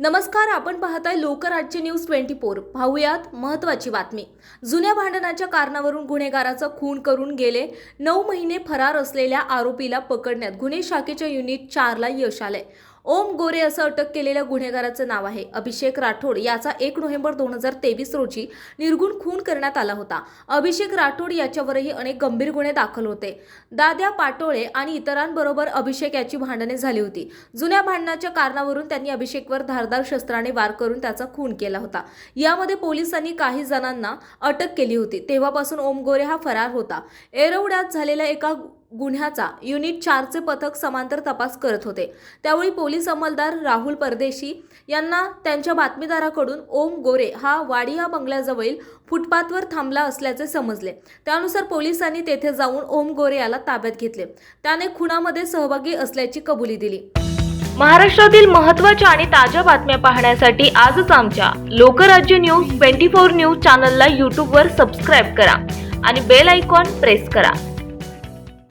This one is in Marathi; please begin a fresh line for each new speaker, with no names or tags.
नमस्कार आपण पाहताय लोकराज्य न्यूज ट्वेंटी फोर. पाहूयात महत्वाची बातमी. जुन्या भांडणाच्या कारणावरून गुन्हेगाराचा खून करून गेले नऊ महिने फरार असलेल्या आरोपीला पकडण्यात गुन्हे शाखेच्या युनिट चारला यश आलंय. ओम गोरे असं अटक केलेल्या गुन्हेगाराचं नाव आहे. अभिषेक राठोड याचा एक नोव्हेंबर दोन हजार तेवीस रोजी निर्गुण खून करण्यात आला होता. अभिषेक राठोड याच्यावरही अनेक गंभीर गुन्हे दाखल होते. दाद्या पाटोळे आणि इतरांबरोबर अभिषेक याची भांडणे झाली होती. जुन्या भांडणाच्या कारणावरून त्यांनी अभिषेकवर धारदार शस्त्राने वार करून त्याचा खून केला होता. यामध्ये पोलिसांनी काही जणांना अटक केली होती. तेव्हापासून ओम गोरे हा फरार होता. एरवड्यात झालेल्या एका गुन्ह्याचा युनिट चारचे पथक समांतर तपास करत होते. त्यावेळी पोलीस अंमलदार राहुल परदेशी यांना त्यांच्या बातमीदाराकडून ओम गोरे हा वाडिया बंगल्याजवळील फुटपाथवर थांबला असल्याचे समजले. त्यानुसार पोलिसांनी तेथे जाऊन ओम गोरे याला ताब्यात घेतले. त्याने खुनामध्ये सहभागी असल्याची कबुली दिली.
महाराष्ट्रातील महत्त्वाच्या आणि ताज्या बातम्या पाहण्यासाठी आजच आमच्या Lokrajya news twenty four news चॅनलला यूट्यूबवर सबस्क्राईब करा आणि बेल आयकॉन प्रेस करा.